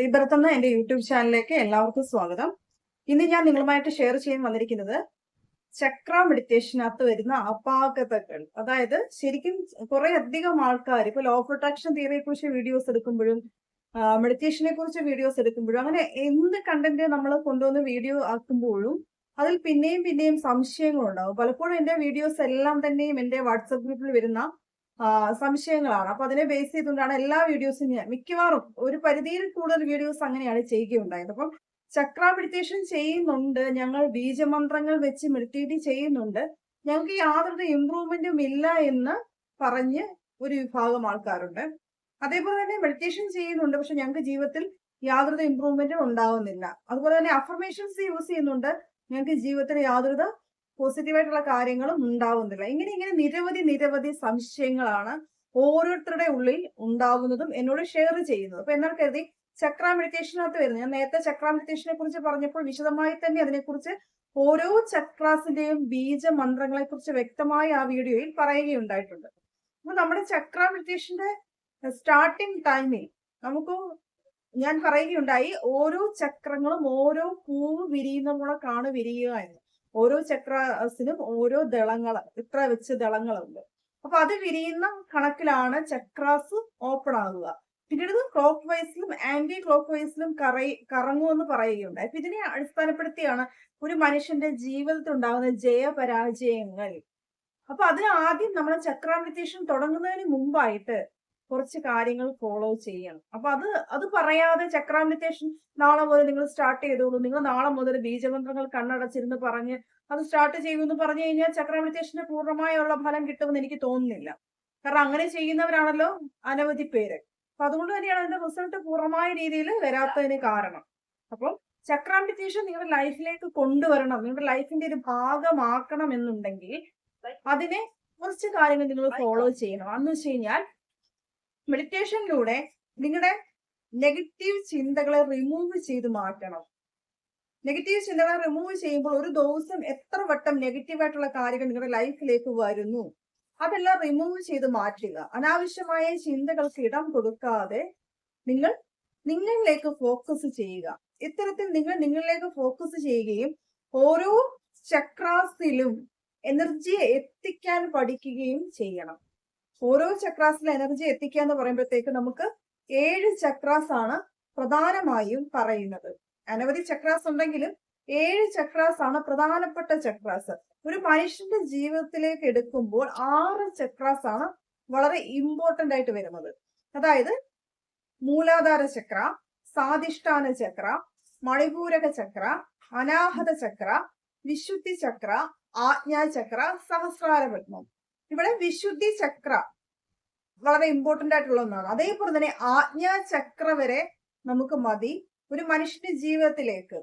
Rebirth എന്ന എന്റെ YouTube ചാനലിലേക്ക് എല്ലാവർക്കും സ്വാഗതം. ഇന്ന് ഞാൻ നിങ്ങളുമായിട്ട് ഷെയർ ചെയ്യാൻ വന്നിരിക്കുന്നത് ചക്ര മെഡിറ്റേഷനകത്ത് വരുന്ന അപാകതകൾ. അതായത് ശരിക്കും കുറെ അധികം ആൾക്കാർ ഇപ്പൊ ലോ ഓഫ് തിയറിയെ കുറിച്ച് വീഡിയോസ് എടുക്കുമ്പോഴും മെഡിറ്റേഷനെ കുറിച്ച് വീഡിയോസ് എടുക്കുമ്പോഴും അങ്ങനെ എന്ത് കണ്ടന്റ് നമ്മൾ കൊണ്ടുവന്ന് വീഡിയോ ആക്കുമ്പോഴും അതിൽ പിന്നെയും പിന്നെയും സംശയങ്ങളുണ്ടാവും. പലപ്പോഴും എന്റെ വീഡിയോസ് എല്ലാം തന്നെയും എന്റെ വാട്സപ്പ് ഗ്രൂപ്പിൽ വരുന്ന സംശയങ്ങളാണ്. അപ്പൊ അതിനെ ബേസ് ചെയ്തുകൊണ്ടാണ് എല്ലാ വീഡിയോസും ഞാൻ മിക്കവാറും ഒരു പരിധിയിൽ കൂടുതൽ വീഡിയോസ് അങ്ങനെയാണ് ചെയ്യുകയുണ്ടായത്. അപ്പം ചക്ര മെഡിറ്റേഷൻ ചെയ്യുന്നുണ്ട്. ഞങ്ങൾ ബീജമന്ത്രങ്ങൾ വെച്ച് മെഡിറ്റേറ്റ് ചെയ്യുന്നുണ്ട്. ഞങ്ങൾക്ക് യാതൊരു ഇമ്പ്രൂവ്മെന്റും ഇല്ല എന്ന് പറഞ്ഞ് ഒരു വിഭാഗം ആൾക്കാരുണ്ട്. അതേപോലെ തന്നെ മെഡിറ്റേഷൻ ചെയ്യുന്നുണ്ട്. പക്ഷെ ഞങ്ങൾക്ക് ജീവിതത്തിൽ യാതൊരു ഇമ്പ്രൂവ്മെന്റും ഉണ്ടാവുന്നില്ല. അതുപോലെ തന്നെ അഫർമേഷൻസ് യൂസ് ചെയ്യുന്നുണ്ട്. ഞങ്ങൾക്ക് ജീവിതത്തിൽ യാതൊരു പോസിറ്റീവായിട്ടുള്ള കാര്യങ്ങളും ഉണ്ടാവുന്നില്ല. ഇങ്ങനെ ഇങ്ങനെ നിരവധി നിരവധി സംശയങ്ങളാണ് ഓരോരുത്തരുടെ ഉള്ളിൽ ഉണ്ടാവുന്നതും എന്നോട് ഷെയർ ചെയ്യുന്നത്. അപ്പൊ എന്നാൽ കരുതി? ചക്ര മെഡിറ്റേഷനകത്ത് വരുന്നത്. ഞാൻ നേരത്തെ ചക്ര മെഡിറ്റേഷനെ കുറിച്ച് പറഞ്ഞപ്പോൾ വിശദമായി തന്നെ അതിനെക്കുറിച്ച് ഓരോ ചക്രാസിന്റെയും ബീജ മന്ത്രങ്ങളെ കുറിച്ച് വ്യക്തമായി ആ വീഡിയോയിൽ പറയുകയുണ്ടായിട്ടുണ്ട്. അപ്പൊ നമ്മുടെ ചക്ര മെഡിറ്റേഷന്റെ സ്റ്റാർട്ടിങ് ടൈമിൽ നമുക്ക് ഞാൻ പറയുകയുണ്ടായി. ഓരോ ചക്രങ്ങളും ഓരോ പൂവ് വിരിയുന്ന കാണു വിരിയുക എന്ന്. ഓരോ ചക്രാസിനും ഓരോ ദളങ്ങൾ ഇത്ര വെച്ച് ദളങ്ങളുണ്ട്. അപ്പൊ അത് വിരിയുന്ന കണക്കിലാണ് ചക്രാസ് ഓപ്പൺ ആകുക പിന്നീട് ക്ലോക്ക് വൈസിലും ആന്റി ക്ലോക്ക് വൈസിലും കറയി കറങ്ങുമെന്ന് പറയുകയുണ്ടായി. അപ്പൊ ഇതിനെ അടിസ്ഥാനപ്പെടുത്തിയാണ് ഒരു മനുഷ്യന്റെ ജീവിതത്തിൽ ഉണ്ടാകുന്ന ജയപരാജയങ്ങൾ. അപ്പൊ അതിന് ആദ്യം നമ്മൾ ചക്ര തുടങ്ങുന്നതിന് മുമ്പായിട്ട് കുറച്ച് കാര്യങ്ങൾ ഫോളോ ചെയ്യണം. അപ്പൊ അത് അത് പറയാതെ ചക്രാമിറ്റേഷൻ നാളെ മുതൽ നിങ്ങൾ സ്റ്റാർട്ട് ചെയ്തോളൂ. നിങ്ങൾ നാളെ മുതൽ ബീജമന്ത്രങ്ങൾ കണ്ണടച്ചിരുന്ന് പറഞ്ഞ് അത് സ്റ്റാർട്ട് ചെയ്യുമെന്ന് പറഞ്ഞു കഴിഞ്ഞാൽ ചക്രാമിറ്റേഷന് പൂർണമായുള്ള ഫലം കിട്ടുമെന്ന് എനിക്ക് തോന്നുന്നില്ല. കാരണം അങ്ങനെ ചെയ്യുന്നവരാണല്ലോ അനവധി പേര്. അപ്പൊ അതുകൊണ്ട് തന്നെയാണ് അതിന്റെ റിസൾട്ട് പൂർണമായ രീതിയിൽ വരാത്തതിന് കാരണം. അപ്പം ചക്രാമിറ്റേഷൻ നിങ്ങളുടെ ലൈഫിലേക്ക് കൊണ്ടുവരണം. നിങ്ങളുടെ ലൈഫിന്റെ ഒരു ഭാഗമാക്കണം എന്നുണ്ടെങ്കിൽ അതിനെ കുറച്ച് കാര്യങ്ങൾ നിങ്ങൾ ഫോളോ ചെയ്യണം. അന്ന് വെച്ച് കഴിഞ്ഞാൽ മെഡിറ്റേഷനിലൂടെ നിങ്ങളുടെ നെഗറ്റീവ് ചിന്തകളെ റിമൂവ് ചെയ്ത് മാറ്റണം. നെഗറ്റീവ് ചിന്തകളെ റിമൂവ് ചെയ്യുമ്പോൾ ഒരു ദിവസം എത്ര വട്ടം നെഗറ്റീവായിട്ടുള്ള കാര്യങ്ങൾ നിങ്ങളുടെ ലൈഫിലേക്ക് വരുന്നു. അതെല്ലാം റിമൂവ് ചെയ്ത് മാറ്റുക. അനാവശ്യമായ ചിന്തകൾക്ക് ഇടം കൊടുക്കാതെ നിങ്ങൾ നിങ്ങളിലേക്ക് ഫോക്കസ് ചെയ്യുക. ഇത്തരത്തിൽ നിങ്ങൾ നിങ്ങളിലേക്ക് ഫോക്കസ് ചെയ്യുകയും ഓരോ ചക്രാസിലും എനർജിയെ എത്തിക്കാൻ പഠിക്കുകയും ചെയ്യണം. ഓരോ ചക്രാസിൽ എനർജി എത്തിക്കുക എന്ന് പറയുമ്പോഴത്തേക്ക് നമുക്ക് ഏഴ് ചക്രാസ് ആണ് പ്രധാനമായും പറയുന്നത്. അനവധി ചക്രാസ് ഉണ്ടെങ്കിലും ഏഴ് ചക്രാസ് ആണ് പ്രധാനപ്പെട്ട ചക്രാസ്. ഒരു മനുഷ്യന്റെ ജീവിതത്തിലേക്ക് എടുക്കുമ്പോൾ ആറ് ചക്രാസ് ആണ് വളരെ ഇമ്പോർട്ടന്റ് ആയിട്ട് വരുന്നത്. അതായത് മൂലാധാര ചക്ര സാധിഷ്ഠാന ചക്ര മണിപൂരക ചക്ര അനാഹത ചക്ര വിശുദ്ധി ചക്ര സഹസ്രാര പത്മം ഇവിടെ വിശുദ്ധി ചക്ര വളരെ ഇമ്പോർട്ടന്റ് ആയിട്ടുള്ള ഒന്നാണ്. അതേപോലെ തന്നെ ആജ്ഞാ ചക്ര വരെ നമുക്ക് മതി. ഒരു മനുഷ്യന്റെ ജീവിതത്തിലേക്ക്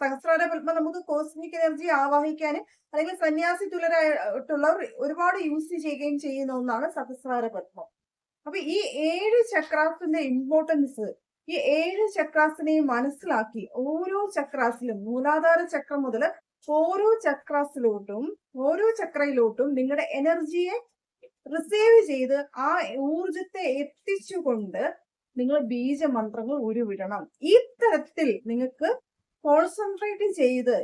സഹസ്രാര പത്മ നമുക്ക് കോസ്മിക് എനർജി ആവാഹിക്കാനും അല്ലെങ്കിൽ സന്യാസി തുലരായിട്ടുള്ളവർ ഒരുപാട് യൂസ് ചെയ്യുകയും ചെയ്യുന്ന ഒന്നാണ് സഹസ്രാര പത്മം. അപ്പൊ ഈ ഏഴ് ചക്രാസിന്റെ ഇമ്പോർട്ടൻസ് ഈ ഏഴ് ചക്രാസിനെയും മനസ്സിലാക്കി ഓരോ ചക്രാസിലും മൂലാധാര ചക്രം മുതൽ ഓരോ ചക്രാസിലോട്ടും ഓരോ ചക്രയിലോട്ടും നിങ്ങളുടെ എനർജിയെ റിസീവ് ചെയ്ത് ആ ഊർജത്തെ എത്തിച്ചുകൊണ്ട് നിങ്ങൾ ബീജമന്ത്രങ്ങൾ ഉരുവിടണം. ഈ തരത്തിൽ നിങ്ങൾക്ക് കോൺസെൻട്രേറ്റ് ചെയ്ത്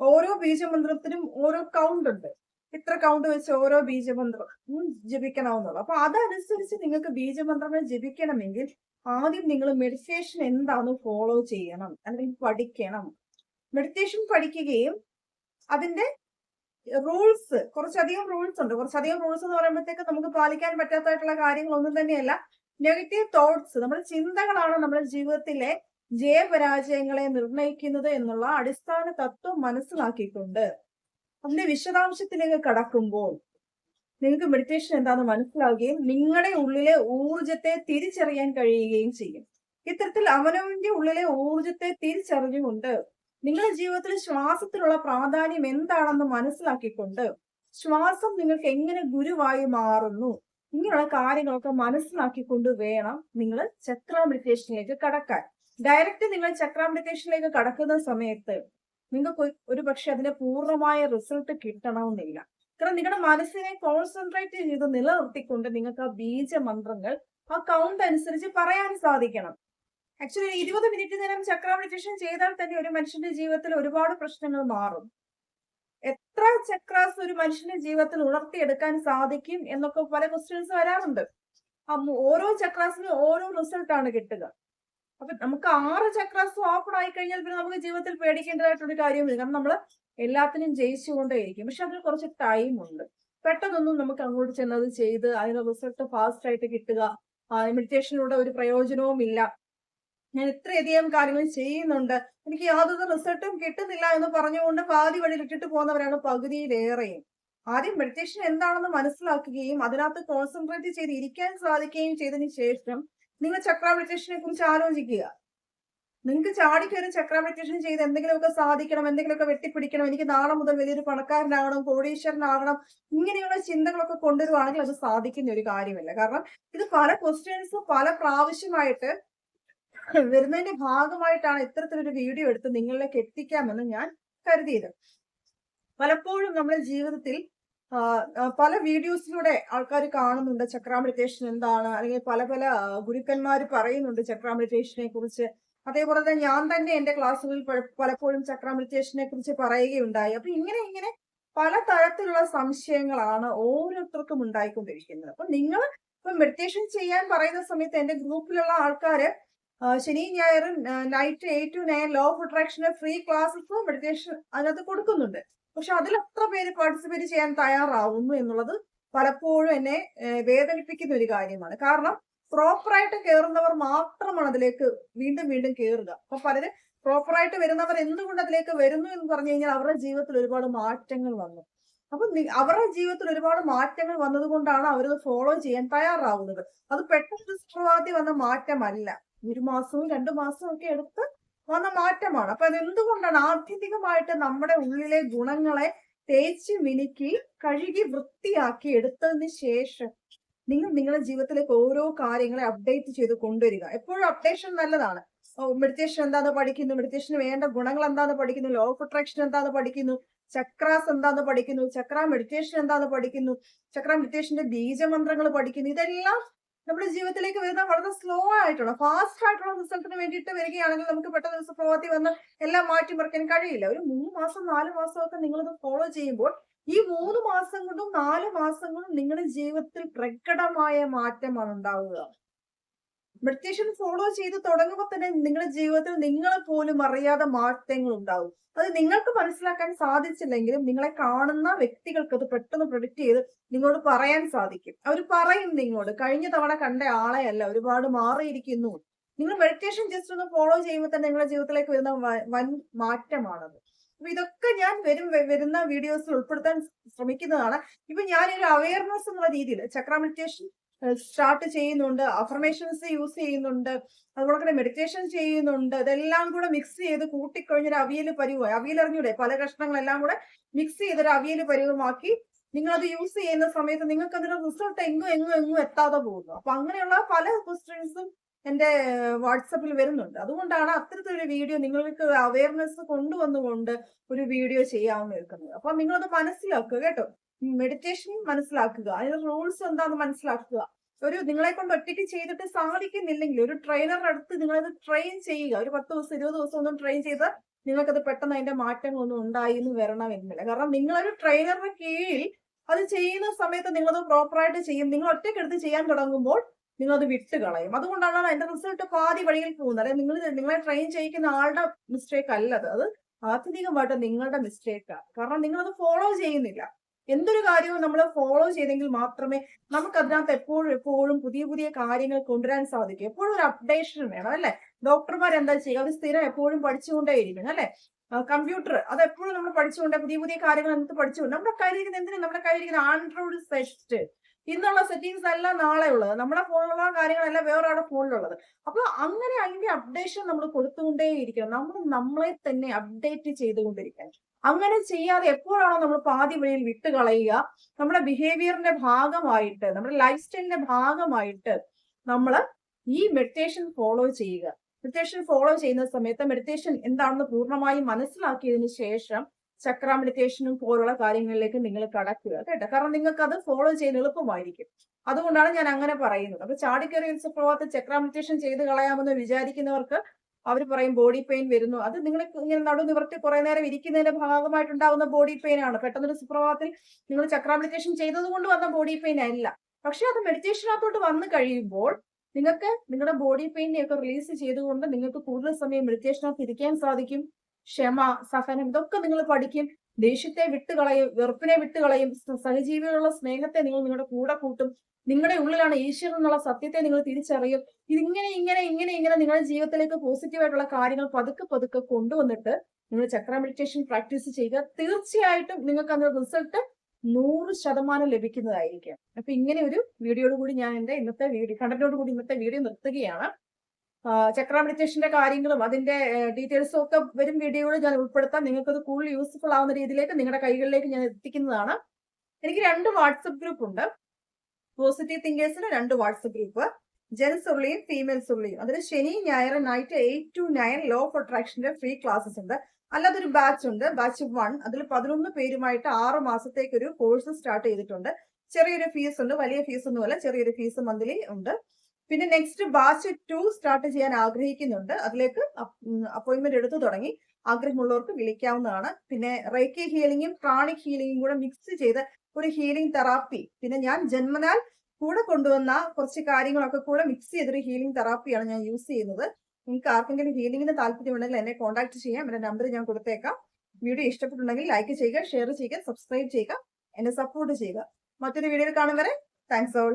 ഓരോ ബീജമന്ത്രത്തിനും ഓരോ കൗണ്ട് ഉണ്ട്. ഇത്ര കൗണ്ട് വെച്ച് ഓരോ ബീജമന്ത്രം ജപിക്കണമെന്നുള്ളു. അപ്പൊ അതനുസരിച്ച് നിങ്ങൾക്ക് ബീജമന്ത്രങ്ങൾ ജപിക്കണമെങ്കിൽ ആദ്യം നിങ്ങൾ മെഡിറ്റേഷൻ എന്താണെന്ന് ഫോളോ ചെയ്യണം. അല്ലെങ്കിൽ പഠിക്കണം. മെഡിറ്റേഷൻ പഠിക്കുകയും അതിന്റെ റൂൾസ് കുറച്ചധികം റൂൾസ് ഉണ്ട്. കുറച്ചധികം റൂൾസ് എന്ന് പറയുമ്പോഴത്തേക്ക് നമുക്ക് പാലിക്കാൻ പറ്റാത്തതായിട്ടുള്ള കാര്യങ്ങൾ ഒന്നും തന്നെയല്ല. നെഗറ്റീവ് തോട്ട്സ് നമ്മുടെ ചിന്തകളാണ് നമ്മുടെ ജീവിതത്തിലെ ജയപരാജയങ്ങളെ നിർണയിക്കുന്നത് എന്നുള്ള അടിസ്ഥാന തത്വം മനസ്സിലാക്കിയിട്ടുണ്ട്. അതിന്റെ വിശദാംശത്തിലേക്ക് കടക്കുമ്പോൾ നിങ്ങൾക്ക് മെഡിറ്റേഷൻ എന്താണെന്ന് മനസ്സിലാവുകയും നിങ്ങളുടെ ഉള്ളിലെ ഊർജത്തെ തിരിച്ചറിയാൻ കഴിയുകയും ചെയ്യും. ഇത്തരത്തിൽ അവനവന്റെ ഉള്ളിലെ ഊർജത്തെ തിരിച്ചറിഞ്ഞുകൊണ്ട് നിങ്ങളുടെ ജീവിതത്തിൽ ശ്വാസത്തിലുള്ള പ്രാധാന്യം എന്താണെന്ന് മനസ്സിലാക്കിക്കൊണ്ട് ശ്വാസം നിങ്ങൾക്ക് എങ്ങനെ ഗുരുവായി മാറുന്നു? ഇങ്ങനെയുള്ള കാര്യങ്ങളൊക്കെ മനസ്സിലാക്കിക്കൊണ്ട് വേണം നിങ്ങൾ ചക്ര മെഡിറ്റേഷനിലേക്ക് കടക്കാൻ. ഡയറക്റ്റ് നിങ്ങൾ ചക്ര മെഡിറ്റേഷനിലേക്ക് കടക്കുന്ന സമയത്ത് നിങ്ങൾക്ക് ഒരു പക്ഷെ അതിന്റെ പൂർണമായ റിസൾട്ട് കിട്ടണമെന്നില്ല. കാരണം നിങ്ങളുടെ മനസ്സിനെ കോൺസെൻട്രേറ്റ് ചെയ്ത് നിലനിർത്തിക്കൊണ്ട് നിങ്ങൾക്ക് ആ ബീജമന്ത്രങ്ങൾ ആ കൗണ്ട് അനുസരിച്ച് പറയാൻ സാധിക്കണം. ആക്ച്വലി ഇരുപത് മിനിറ്റ് നേരം ചക്ര മെഡിറ്റേഷൻ ചെയ്താൽ തന്നെ ഒരു മനുഷ്യന്റെ ജീവിതത്തിൽ ഒരുപാട് പ്രശ്നങ്ങൾ മാറും. എത്ര ചക്രാസ് ഒരു മനുഷ്യന്റെ ജീവിതത്തിൽ ഉണർത്തിയെടുക്കാൻ സാധിക്കും എന്നൊക്കെ പല ക്വസ്റ്റ്യൻസ് വരാറുണ്ട്. ഓരോ ചക്രാസിനും ഓരോ റിസൾട്ട് ആണ് കിട്ടുക. അപ്പൊ നമുക്ക് ആറ് ചക്രാസ് ഓപ്പൺ ആയി കഴിഞ്ഞാൽ പിന്നെ നമുക്ക് ജീവിതത്തിൽ പേടിക്കേണ്ടതായിട്ടൊരു കാര്യമില്ല. കാരണം നമ്മൾ എല്ലാത്തിനും ജയിച്ചുകൊണ്ടേയിരിക്കും. പക്ഷെ അതിന് കുറച്ച് ടൈം ഉണ്ട്. പെട്ടെന്നൊന്നും നമുക്ക് അങ്ങോട്ട് ചെന്നത് ചെയ്ത് അതിന് റിസൾട്ട് ഫാസ്റ്റ് ആയിട്ട് കിട്ടുക. മെഡിറ്റേഷനിലൂടെ ഒരു പ്രയോജനവും ഇല്ല ഞാൻ ഇത്രയധികം കാര്യങ്ങൾ ചെയ്യുന്നുണ്ട്. എനിക്ക് യാതൊരു റിസൾട്ടും കിട്ടുന്നില്ല എന്ന് പറഞ്ഞുകൊണ്ട് പാതി വഴി ഇട്ടിട്ട് പോകുന്നവരാണ് പകുതിയിലേറെയും. ആദ്യം മെഡിറ്റേഷൻ എന്താണെന്ന് മനസ്സിലാക്കുകയും അതിനകത്ത് കോൺസെൻട്രേറ്റ് ചെയ്ത് ഇരിക്കാൻ സാധിക്കുകയും ചെയ്തതിന് ശേഷം നിങ്ങൾ ചക്ര മെഡിറ്റേഷനെ കുറിച്ച് ആലോചിക്കുക. നിങ്ങൾക്ക് ചാടിക്കയറി ചക്ര മെഡിറ്റേഷൻ ചെയ്ത് എന്തെങ്കിലുമൊക്കെ സാധിക്കണം എന്തെങ്കിലുമൊക്കെ വെട്ടിപ്പിടിക്കണം എനിക്ക് നാളെ മുതൽ വലിയൊരു പണക്കാരനാകണം കോടീശ്വരനാകണം ഇങ്ങനെയുള്ള ചിന്തകളൊക്കെ കൊണ്ടുവരുവാണെങ്കിൽ അത് സാധിക്കുന്ന ഒരു കാര്യമല്ല. കാരണം ഇത് പല ക്വസ്റ്റ്യൻസ് പല പ്രാവശ്യമായിട്ട് വരുന്നതിന്റെ ഭാഗമായിട്ടാണ് ഇത്തരത്തിലൊരു വീഡിയോ എടുത്ത് നിങ്ങളിലേക്ക് എത്തിക്കാമെന്ന് ഞാൻ കരുതിയത്. പലപ്പോഴും നമ്മുടെ ജീവിതത്തിൽ പല വീഡിയോസിലൂടെ ആൾക്കാർ കാണുന്നുണ്ട് ചക്ര മെഡിറ്റേഷൻ എന്താണ് അല്ലെങ്കിൽ പല പല ഗുരുക്കന്മാർ പറയുന്നുണ്ട് ചക്ര മെഡിറ്റേഷനെ കുറിച്ച്. അതേപോലെ തന്നെ ഞാൻ തന്നെ എന്റെ ക്ലാസ്സുകളിൽ പലപ്പോഴും ചക്ര മെഡിറ്റേഷനെ കുറിച്ച് പറയുകയുണ്ടായി. അപ്പൊ ഇങ്ങനെ ഇങ്ങനെ പല തരത്തിലുള്ള സംശയങ്ങളാണ് ഓരോരുത്തർക്കും ഉണ്ടായിക്കൊണ്ടിരിക്കുന്നത്. അപ്പൊ നിങ്ങൾ ഇപ്പൊ മെഡിറ്റേഷൻ ചെയ്യാൻ പറയുന്ന സമയത്ത് എന്റെ ഗ്രൂപ്പിലുള്ള ആൾക്കാര് ശനി ഞായറും night eight to nine law of അട്രാക്ഷന് free ക്ലാസ്സസും മെഡിറ്റേഷൻ അതിനകത്ത് കൊടുക്കുന്നുണ്ട്. പക്ഷെ അതിൽ എത്ര പേര് പാർട്ടിസിപ്പേറ്റ് ചെയ്യാൻ തയ്യാറാവുന്നു എന്നുള്ളത് പലപ്പോഴും എന്നെ വേദനിപ്പിക്കുന്ന ഒരു കാര്യമാണ്. കാരണം പ്രോപ്പറായിട്ട് കയറുന്നവർ മാത്രമാണ് അതിലേക്ക് വീണ്ടും വീണ്ടും കയറുക അപ്പൊ പലര് പ്രോപ്പറായിട്ട് വരുന്നവർ എന്തുകൊണ്ട് അതിലേക്ക് വരുന്നു എന്ന് പറഞ്ഞു കഴിഞ്ഞാൽ അവരുടെ ജീവിതത്തിൽ ഒരുപാട് മാറ്റങ്ങൾ വന്നു. അപ്പൊ അവരുടെ ജീവിതത്തിൽ ഒരുപാട് മാറ്റങ്ങൾ വന്നതുകൊണ്ടാണ് അവരത് ഫോളോ ചെയ്യാൻ തയ്യാറാവുന്നത്. അത് പെട്ടെന്ന് സുപ്രഭാതി വന്ന മാറ്റമല്ല. ഒരു മാസവും രണ്ടു മാസവും ഒക്കെ എടുത്ത് വന്ന മാറ്റമാണ്. അപ്പൊ അതെന്തുകൊണ്ടാണ് ആത്യന്തികമായിട്ട് നമ്മുടെ ഉള്ളിലെ ഗുണങ്ങളെ തേച്ച് മിനുക്കി കഴുകി വൃത്തിയാക്കി എടുത്തതിന് ശേഷം നിങ്ങൾ നിങ്ങളുടെ ജീവിതത്തിലേക്ക് ഓരോ കാര്യങ്ങളെ അപ്ഡേറ്റ് ചെയ്ത് കൊണ്ടുവരിക. എപ്പോഴും അപ്ഡേഷൻ നല്ലതാണ്. മെഡിറ്റേഷൻ എന്താന്ന് പഠിക്കുന്നു മെഡിറ്റേഷന് വേണ്ട ഗുണങ്ങൾ എന്താന്ന് പഠിക്കുന്നു ലോ ഓഫ് അട്രാക്ഷൻ എന്താന്ന് പഠിക്കുന്നു ചക്രാസ് എന്താന്ന് പഠിക്കുന്നു ചക്ര മെഡിറ്റേഷൻ എന്താന്ന് പഠിക്കുന്നു ചക്ര മെഡിറ്റേഷന്റെ ബീജമന്ത്രങ്ങൾ പഠിക്കുന്നു ഇതെല്ലാം നമ്മുടെ ജീവിതത്തിലേക്ക് വരുന്ന വളരെ സ്ലോ ആയിട്ടുള്ള ഫാസ്റ്റ് ആയിട്ടുള്ള റിസൾട്ടിന് വേണ്ടിയിട്ട് വരികയാണെങ്കിൽ നമുക്ക് പെട്ടെന്ന് ദിവസം പ്രവൃത്തി വന്ന് എല്ലാം മാറ്റിമറിക്കാൻ കഴിയില്ല. ഒരു മൂന്ന് മാസം നാല് മാസം ഒക്കെ നിങ്ങളിത് ഫോളോ ചെയ്യുമ്പോൾ ഈ മൂന്ന് മാസം കൊണ്ടും നാല് മാസം കൊണ്ടും നിങ്ങളുടെ ജീവിതത്തിൽ പ്രകടമായ മാറ്റമാണ് ഉണ്ടാവുക. മെഡിറ്റേഷൻ ഫോളോ ചെയ്ത് തുടങ്ങുമ്പോൾ തന്നെ നിങ്ങളുടെ ജീവിതത്തിൽ നിങ്ങൾ പോലും അറിയാതെ മാറ്റങ്ങൾ ഉണ്ടാവും. അത് നിങ്ങൾക്ക് മനസ്സിലാക്കാൻ സാധിച്ചില്ലെങ്കിലും നിങ്ങളെ കാണുന്ന വ്യക്തികൾക്ക് അത് പെട്ടെന്ന് പ്രൊഡിക്റ്റ് ചെയ്ത് നിങ്ങളോട് പറയാൻ സാധിക്കും. അവർ പറയും നിങ്ങളോട്. കഴിഞ്ഞ തവണ കണ്ട ആളെ അല്ല ഒരുപാട് മാറിയിരിക്കുന്നു. നിങ്ങൾ മെഡിറ്റേഷൻ ജസ്റ്റ് ഒന്ന് ഫോളോ ചെയ്യുമ്പോൾ തന്നെ നിങ്ങളുടെ ജീവിതത്തിലേക്ക് വരുന്ന വൻ മാറ്റമാണത്. അപ്പൊ ഇതൊക്കെ ഞാൻ വരും വരുന്ന വീഡിയോസിൽ ഉൾപ്പെടുത്താൻ ശ്രമിക്കുന്നതാണ്. ഇപ്പൊ ഞാനൊരു അവയർനെസ് എന്നുള്ള രീതിയിൽ ചക്ര മെഡിറ്റേഷൻ സ്റ്റാർട്ട് ചെയ്യുന്നുണ്ട് അഫർമേഷൻസ് യൂസ് ചെയ്യുന്നുണ്ട് അതുപോലെ തന്നെ മെഡിറ്റേഷൻ ചെയ്യുന്നുണ്ട് ഇതെല്ലാം കൂടെ മിക്സ് ചെയ്ത് കൂട്ടിക്കഴിഞ്ഞൊരു അവിയൽ പരുവമായി അവിയൽ അറിഞ്ഞൂടെ? പല കഷ്ണങ്ങളെല്ലാം കൂടെ മിക്സ് ചെയ്തൊരു അവിയൽ പരുവമാക്കി നിങ്ങൾ അത് യൂസ് ചെയ്യുന്ന സമയത്ത് നിങ്ങൾക്ക് അതിന്റെ റിസൾട്ട് എങ്ങും എങ്ങും എങ്ങും എത്താതെ പോകുന്നു. അപ്പൊ അങ്ങനെയുള്ള പല ക്വസ്റ്റ്യൻസും എന്റെ വാട്സപ്പിൽ വരുന്നുണ്ട്. അതുകൊണ്ടാണ് അത്തരത്തിലൊരു വീഡിയോ നിങ്ങൾക്ക് അവയർനെസ് കൊണ്ടുവന്നുകൊണ്ട് ഒരു വീഡിയോ ചെയ്യാമെന്ന് നിൽക്കുന്നത് അപ്പൊ നിങ്ങളത് മനസ്സിലാക്കുക കേട്ടോ. മെഡിറ്റേഷൻ മനസ്സിലാക്കുക. അതിന്റെ റൂൾസ് എന്താണെന്ന് മനസ്സിലാക്കുക. ഒരു നിങ്ങളെ കൊണ്ട് ഒറ്റയ്ക്ക് ചെയ്തിട്ട് സാധിക്കുന്നില്ലെങ്കിൽ ഒരു ട്രെയിനറുടെ അടുത്ത് നിങ്ങളത് ട്രെയിൻ ചെയ്യുക. ഒരു പത്ത് ദിവസം ഇരുപത് ദിവസം ഒന്നും ട്രെയിൻ ചെയ്ത് നിങ്ങൾക്കത് പെട്ടെന്ന് അതിന്റെ മാറ്റങ്ങളൊന്നും ഉണ്ടായി എന്ന് വരണമെന്നില്ല കാരണം നിങ്ങളൊരു ട്രെയിനറുടെ കീഴിൽ അത് ചെയ്യുന്ന സമയത്ത് നിങ്ങളത് പ്രോപ്പറായിട്ട് ചെയ്യും. നിങ്ങൾ ഒറ്റയ്ക്ക് എടുത്ത് ചെയ്യാൻ തുടങ്ങുമ്പോൾ നിങ്ങളത് അത് വിട്ട് കളയും. അതുകൊണ്ടാണ് അതിന്റെ റിസൾട്ട് പാതി വഴിയിൽ പോകുന്നത്. അതായത് നിങ്ങൾ നിങ്ങളെ ട്രെയിൻ ചെയ്യിക്കുന്ന ആളുടെ മിസ്റ്റേക്ക് അല്ലത് അത്. ആത്യന്തികമായിട്ട് നിങ്ങളുടെ മിസ്റ്റേക്കാണ് കാരണം നിങ്ങളത് ഫോളോ ചെയ്യുന്നില്ല. എന്തൊരു കാര്യവും നമ്മൾ ഫോളോ ചെയ്തെങ്കിൽ മാത്രമേ നമുക്ക് അതിനകത്ത് എപ്പോഴും എപ്പോഴും പുതിയ പുതിയ കാര്യങ്ങൾ കൊണ്ടുവരാൻ സാധിക്കും. എപ്പോഴും ഒരു അപ്ഡേഷൻ വേണം അല്ലെ? ഡോക്ടർമാർ എന്താ ചെയ്യുക? അവർ സ്ഥിരം എപ്പോഴും പഠിച്ചുകൊണ്ടേയിരിക്കണം അല്ലെ? കമ്പ്യൂട്ടർ അത് എപ്പോഴും നമ്മൾ പഠിച്ചുകൊണ്ട് പുതിയ പുതിയ കാര്യങ്ങൾ എന്ത് പഠിച്ചുകൊണ്ട്? നമ്മുടെ കയ്യിലിരിക്കുന്ന എന്തിനും? നമ്മുടെ കയ്യിലിരിക്കുന്ന ആൻഡ്രോയിഡ് സെറ്റ് ഇന്നുള്ള സെറ്റിങ്സ് അല്ല നാളെ ഉള്ളത് നമ്മുടെ ഫോണിലുള്ള കാര്യങ്ങളല്ല വേറൊരാളുടെ ഫോണിലുള്ളത്. അപ്പൊ അങ്ങനെ അതിന്റെ അപ്ഡേഷൻ നമ്മൾ കൊടുത്തുകൊണ്ടേയിരിക്കണം. നമ്മൾ നമ്മളെ തന്നെ അപ്ഡേറ്റ് ചെയ്തുകൊണ്ടിരിക്കണം. അങ്ങനെ ചെയ്യാതെ എപ്പോഴാണോ നമ്മൾ പാതി വഴിയിൽ വിട്ട് കളയുക നമ്മുടെ ബിഹേവിയറിന്റെ ഭാഗമായിട്ട് നമ്മുടെ ലൈഫ് സ്റ്റൈലിന്റെ ഭാഗമായിട്ട് നമ്മൾ ഈ മെഡിറ്റേഷൻ ഫോളോ ചെയ്യുക. മെഡിറ്റേഷൻ ഫോളോ ചെയ്യുന്ന സമയത്ത് മെഡിറ്റേഷൻ എന്താണെന്ന് പൂർണമായും മനസ്സിലാക്കിയതിന് ശേഷം ചക്ര മെഡിറ്റേഷനും പോലുള്ള കാര്യങ്ങളിലേക്ക് നിങ്ങൾ കടക്കുക കേട്ടോ? കാരണം നിങ്ങൾക്ക് അത് ഫോളോ ചെയ്യാൻ എളുപ്പമായിരിക്കും. അതുകൊണ്ടാണ് ഞാൻ അങ്ങനെ പറയുന്നത്. അപ്പൊ ചാടിക്കറി ഉത്സവപ്രഭാതത്തിൽ ചക്ര മെഡിറ്റേഷൻ ചെയ്ത് കളയാമെന്ന് വിചാരിക്കുന്നവർക്ക് അവർ പറയും ബോഡി പെയിൻ വരുന്നു. അത് നിങ്ങൾ ഇങ്ങനെ നടു നിവർത്തി കുറെ നേരം ഇരിക്കുന്നതിന്റെ ഭാഗമായിട്ടുണ്ടാകുന്ന ബോഡി പെയിൻ ആണ്. പെട്ടെന്നൊരു സുപ്രഭാതത്തിൽ നിങ്ങൾ ചക്ര മെഡിറ്റേഷൻ ചെയ്തത് കൊണ്ട് വന്ന ബോഡി പെയിൻ അല്ല. പക്ഷെ അത് മെഡിറ്റേഷനകത്തോട്ട് വന്നു കഴിയുമ്പോൾ നിങ്ങൾക്ക് നിങ്ങളുടെ ബോഡി പെയിനെ ഒക്കെ റിലീസ് ചെയ്തുകൊണ്ട് നിങ്ങൾക്ക് കൂടുതൽ സമയം മെഡിറ്റേഷനകത്ത് ഇരിക്കാൻ സാധിക്കും. ക്ഷമ സഹനം ഇതൊക്കെ നിങ്ങൾ പഠിക്കും. ദേഷ്യത്തെ വിട്ടുകളയും വെറുപ്പിനെ വിട്ടുകളയും സഹജീവികളുള്ള സ്നേഹത്തെ നിങ്ങൾ നിങ്ങളുടെ കൂടെ കൂട്ടും. നിങ്ങളുടെ ഉള്ളിലാണ് ഈശ്വരൻ എന്നുള്ള സത്യത്തെ നിങ്ങൾ തിരിച്ചറിയും. ഇതിങ്ങനെ ഇങ്ങനെ ഇങ്ങനെ ഇങ്ങനെ നിങ്ങളുടെ ജീവിതത്തിലേക്ക് പോസിറ്റീവ് ആയിട്ടുള്ള കാര്യങ്ങൾ പതുക്കെ പതുക്കെ കൊണ്ടുവന്നിട്ട് നിങ്ങൾ ചക്ര മെഡിറ്റേഷൻ പ്രാക്ടീസ് ചെയ്യുക. തീർച്ചയായിട്ടും നിങ്ങൾക്ക് അതിന്റെ റിസൾട്ട് നൂറ് ശതമാനം ലഭിക്കുന്നതായിരിക്കും. അപ്പൊ ഇങ്ങനെ ഒരു വീഡിയോയോട് കൂടി ഞാൻ എന്റെ ഇന്നത്തെ വീഡിയോ കണ്ടന്റോട് കൂടി ഇന്നത്തെ വീഡിയോ നിർത്തുകയാണ്. ചക്ര മെഡിറ്റേഷന്റെ കാര്യങ്ങളും അതിന്റെ ഡീറ്റെയിൽസും ഒക്കെ വരും വീഡിയോകളിൽ ഞാൻ ഉൾപ്പെടുത്താം. നിങ്ങൾക്ക് അത് കൂടുതൽ യൂസ്ഫുൾ ആവുന്ന രീതിയിലേക്ക് നിങ്ങളുടെ കൈകളിലേക്ക് ഞാൻ എത്തിക്കുന്നതാണ്. എനിക്ക് രണ്ട് വാട്സപ്പ് ഗ്രൂപ്പ് ഉണ്ട്. പോസിറ്റീവ് തിങ്കേഴ്സിന് രണ്ട് വാട്സപ്പ് ഗ്രൂപ്പ് ജെൻസ് ഉള്ളിയും ഫീമെയിൽസ് ഉള്ളിയും. അതിൽ ശനി ഞായർ night eight to nine law of അട്രാക്ഷന്റെ free classes ഉണ്ട്. അല്ലാതെ ഒരു ബാച്ച് ഉണ്ട്. ബാച്ച് വൺ അതിൽ പതിനൊന്ന് പേരുമായിട്ട് ആറ് മാസത്തേക്ക് ഒരു കോഴ്സ് സ്റ്റാർട്ട് ചെയ്തിട്ടുണ്ട്. ചെറിയൊരു ഫീസ് ഉണ്ട്. വലിയ ഫീസ് ഒന്നുമല്ല. ചെറിയൊരു ഫീസ് മന്ത്ലി ഉണ്ട്. പിന്നെ നെക്സ്റ്റ് ബാച്ച് ടു സ്റ്റാർട്ട് ചെയ്യാൻ ആഗ്രഹിക്കുന്നുണ്ട്. അതിലേക്ക് അപ്പോയിന്റ്മെന്റ് എടുത്തു തുടങ്ങി. ആഗ്രഹമുള്ളവർക്ക് വിളിക്കാവുന്നതാണ്. പിന്നെ റേക്കി ഹീലിംഗും പ്രാണിക് ഹീലിംഗും കൂടെ മിക്സ് ചെയ്ത് ഒരു ഹീലിംഗ് തെറാപ്പി പിന്നെ ഞാൻ ജന്മനാൽ കൂടെ കൊണ്ടുവന്ന കുറച്ച് കാര്യങ്ങളൊക്കെ കൂടെ മിക്സ് ചെയ്തൊരു ഹീലിംഗ് തെറാപ്പിയാണ് ഞാൻ യൂസ് ചെയ്യുന്നത്. നിങ്ങൾക്ക് ആർക്കെങ്കിലും ഹീലിംഗിന് താല്പര്യമുണ്ടെങ്കിൽ എന്നെ കോൺടാക്ട് ചെയ്യാം. എന്റെ നമ്പർ ഞാൻ കൊടുത്തേക്കാം. വീഡിയോ ഇഷ്ടപ്പെട്ടുണ്ടെങ്കിൽ ലൈക്ക് ചെയ്യുക ഷെയർ ചെയ്യുക സബ്സ്ക്രൈബ് ചെയ്യുക എന്നെ സപ്പോർട്ട് ചെയ്യുക. മറ്റൊരു വീഡിയോയിൽ കാണും വരെ. Thanks all